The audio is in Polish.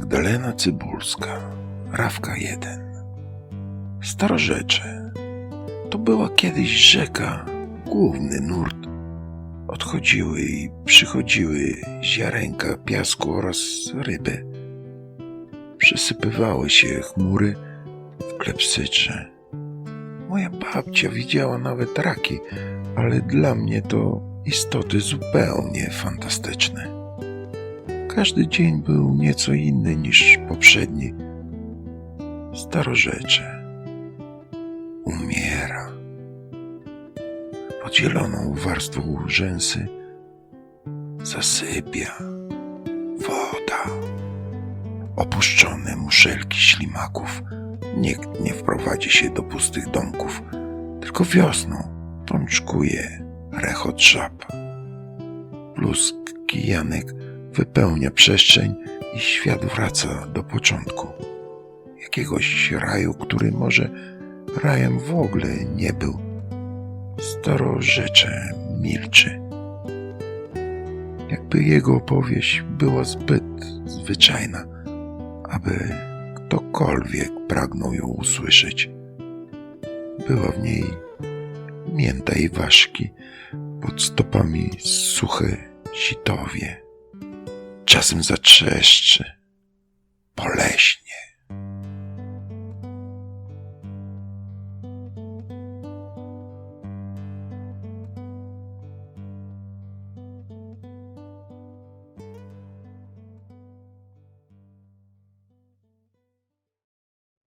Magdalena Cybulska, Rawka 1. Starorzecze. To była kiedyś rzeka, główny nurt. Odchodziły i przychodziły ziarenka piasku oraz ryby. Przesypywały się chmury w klepsycze. Moja babcia widziała nawet raki, ale dla mnie to istoty zupełnie fantastyczne. Każdy dzień był nieco inny niż poprzedni. Starorzecze umiera. Pod zieloną warstwą rzęsy zasypia woda. Opuszczone muszelki ślimaków. Nikt nie wprowadzi się do pustych domków, tylko wiosną pączkuje rechot żab. Plusk kijanek wypełnia przestrzeń i świat wraca do początku. Jakiegoś raju, który może rajem w ogóle nie był. Starorzecze milczy. Jakby jego opowieść była zbyt zwyczajna, aby ktokolwiek pragnął ją usłyszeć. Była w niej mięta i ważki, pod stopami suche sitowie. Czasem zatrzeszczy.